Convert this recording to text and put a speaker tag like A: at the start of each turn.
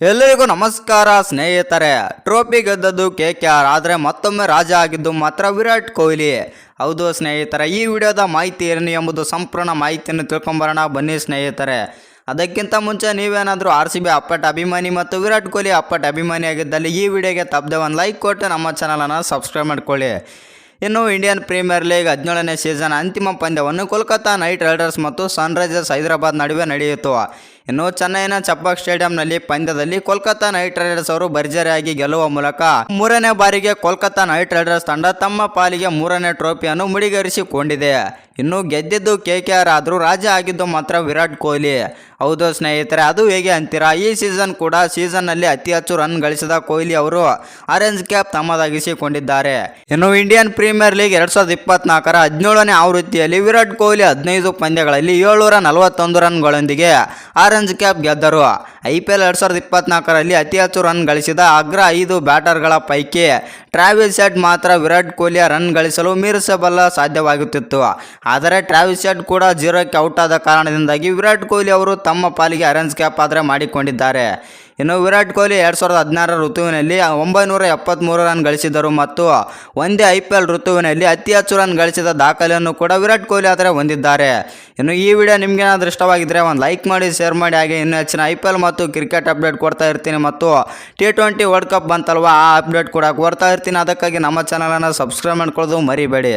A: ಎಲ್ಲರಿಗೂ ನಮಸ್ಕಾರ ಸ್ನೇಹಿತರೆ. ಟ್ರೋಫಿ ಗೆದ್ದದ್ದು ಕೆ ಕೆ ಆರ್ ಆದರೆ ಮತ್ತೊಮ್ಮೆ ರಾಜ ಆಗಿದ್ದು ಮಾತ್ರ ವಿರಾಟ್ ಕೊಹ್ಲಿ. ಹೌದು ಸ್ನೇಹಿತರೆ, ಈ ವಿಡಿಯೋದ ಮಾಹಿತಿ ಏನು ಎಂಬುದು ಸಂಪೂರ್ಣ ಮಾಹಿತಿಯನ್ನು ತಿಳ್ಕೊಂಬರೋಣ. ಬನ್ನಿ ಸ್ನೇಹಿತರೆ. ಅದಕ್ಕಿಂತ ಮುಂಚೆ ನೀವೇನಾದರೂ ಆರ್ ಸಿ ಬಿ ಅಪ್ಪಟ ಅಭಿಮಾನಿ ಮತ್ತು ವಿರಾಟ್ ಕೊಹ್ಲಿ ಅಪ್ಪಟ ಅಭಿಮಾನಿ ಆಗಿದ್ದಲ್ಲಿ ಈ ವಿಡಿಯೋಗೆ ತಪ್ಪದೆ ಒಂದು ಲೈಕ್ ಕೊಟ್ಟು ನಮ್ಮ ಚಾನಲನ್ನು ಸಬ್ಸ್ಕ್ರೈಬ್ ಮಾಡ್ಕೊಳ್ಳಿ. ಇನ್ನು ಇಂಡಿಯನ್ ಪ್ರೀಮಿಯರ್ ಲೀಗ್ ಹದಿನೇಳನೇ ಸೀಸನ್ ಅಂತಿಮ ಪಂದ್ಯವನ್ನು ಕೋಲ್ಕತ್ತಾ ನೈಟ್ ರೈಡರ್ಸ್ ಮತ್ತು ಸನ್ರೈಸರ್ಸ್ ಹೈದರಾಬಾದ್ ನಡುವೆ ನಡೆಯಿತು. ಇನ್ನು ಚೆನ್ನೈನ ಚಪ್ಪಾಕ್ ಸ್ಟೇಡಿಯಂನಲ್ಲಿ ಪಂದ್ಯದಲ್ಲಿ ಕೋಲ್ಕತ್ತಾ ನೈಟ್ ರೈಡರ್ಸ್ ಅವರು ಭರ್ಜರಿಯಾಗಿ ಗೆಲ್ಲುವ ಮೂಲಕ ಮೂರನೇ ಬಾರಿಗೆ ಕೋಲ್ಕತ್ತಾ ನೈಟ್ ರೈಡರ್ಸ್ ತಂಡ ತಮ್ಮ ಪಾಲಿಗೆ ಮೂರನೇ ಟ್ರೋಫಿಯನ್ನು ಮುಡಿಗೇರಿಸಿಕೊಂಡಿದೆ. ಇನ್ನು ಗೆದ್ದಿದ್ದು ಕೆ ಕೆ ಆರ್ ಆದರೂ ರಾಜ ಆಗಿದ್ದು ಮಾತ್ರ ವಿರಾಟ್ ಕೊಹ್ಲಿ. ಹೌದು ಸ್ನೇಹಿತರೆ, ಅದು ಹೇಗೆ ಅಂತೀರಾ? ಈ ಸೀಸನ್ ಕೂಡ ಸೀಸನ್ನಲ್ಲಿ ಅತಿ ಹೆಚ್ಚು ರನ್ ಗಳಿಸಿದ ಕೊಹ್ಲಿ ಅವರು ಆರೆಂಜ್ ಕ್ಯಾಪ್ ತಮ್ಮದಾಗಿಸಿಕೊಂಡಿದ್ದಾರೆ. ಇನ್ನು ಇಂಡಿಯನ್ ಪ್ರೀಮಿಯರ್ ಲೀಗ್ ಎರಡು ಸಾವಿರದ ಇಪ್ಪತ್ನಾಲ್ಕರ ಹದಿನೇಳನೇ ಆವೃತ್ತಿಯಲ್ಲಿ ವಿರಾಟ್ ಕೊಹ್ಲಿ ಹದಿನೈದು ಪಂದ್ಯಗಳಲ್ಲಿ ಏಳ್ನೂರ ನಲವತ್ತೊಂದು ರನ್ಗಳೊಂದಿಗೆ ಆರೆಂಜ್ ಕ್ಯಾಪ್ ಗೆದ್ದರು. ಐ ಪಿ ಎಲ್ ಎರಡು ಸಾವಿರದ ಇಪ್ಪತ್ನಾಲ್ಕರಲ್ಲಿ ಅತಿ ಹೆಚ್ಚು ರನ್ ಗಳಿಸಿದ ಅಗ್ರ ಐದು ಬ್ಯಾಟರ್ಗಳ ಪೈಕಿ ಟ್ರಾವಿಸ್ ಹೆಡ್ ಮಾತ್ರ ವಿರಾಟ್ ಕೊಹ್ಲಿಯ ರನ್ ಗಳಿಸಲು ಮೀರಿಸಬಲ್ಲ ಸಾಧ್ಯವಾಗುತ್ತಿತ್ತು. ಆದರೆ ಟ್ರಾವಿಸ್ ಹೆಡ್ ಕೂಡ ಜೀರೋಕ್ಕೆ ಔಟ್ ಆದ ಕಾರಣದಿಂದಾಗಿ ವಿರಾಟ್ ಕೊಹ್ಲಿ ಅವರು ತಮ್ಮ ಪಾಲಿಗೆ ಅರೆಂಜ್ ಕ್ಯಾಪ್ ಆದರೆ ಮಾಡಿಕೊಂಡಿದ್ದಾರೆ. ಇನ್ನು ವಿರಾಟ್ ಕೊಹ್ಲಿ ಎರಡು ಸಾವಿರದ ಹದಿನಾರರ ಋತುವಿನಲ್ಲಿ ಒಂಬೈನೂರ ಎಪ್ಪತ್ತ್ಮೂರು ರನ್ ಗಳಿಸಿದರು ಮತ್ತು ಒಂದೇ ಐ ಪಿ ಎಲ್ ಋತುವಿನಲ್ಲಿ ಅತಿ ಹೆಚ್ಚು ರನ್ ಗಳಿಸಿದ ದಾಖಲೆಯನ್ನು ಕೂಡ ವಿರಾಟ್ ಕೊಹ್ಲಿ ಆದರೆ ಹೊಂದಿದ್ದಾರೆ. ಇನ್ನು ಈ ವಿಡಿಯೋ ನಿಮಗೇನಾದರೂ ಇಷ್ಟವಾಗಿದ್ದರೆ ಒಂದು ಲೈಕ್ ಮಾಡಿ, ಶೇರ್ ಮಾಡಿ, ಹಾಗೆ ಇನ್ನೂ ಹೆಚ್ಚಿನ ಐ ಪಿ ಎಲ್ ಮತ್ತು ಕ್ರಿಕೆಟ್ ಅಪ್ಡೇಟ್ ಕೊಡ್ತಾ ಇರ್ತೀನಿ ಮತ್ತು ಟಿ ಟ್ವೆಂಟಿ ವರ್ಲ್ಡ್ ಕಪ್ ಬಂತಲ್ವ, ಆ ಅಪ್ಡೇಟ್ ಕೂಡ ಕೊಡ್ತಾ ಇರ್ತೀನಿ. ಅದಕ್ಕಾಗಿ ನಮ್ಮ ಚಾನಲನ್ನು ಸಬ್ಸ್ಕ್ರೈಬ್ ಮಾಡ್ಕೊಳ್ಳೋದು ಮರಿಬೇಡಿ.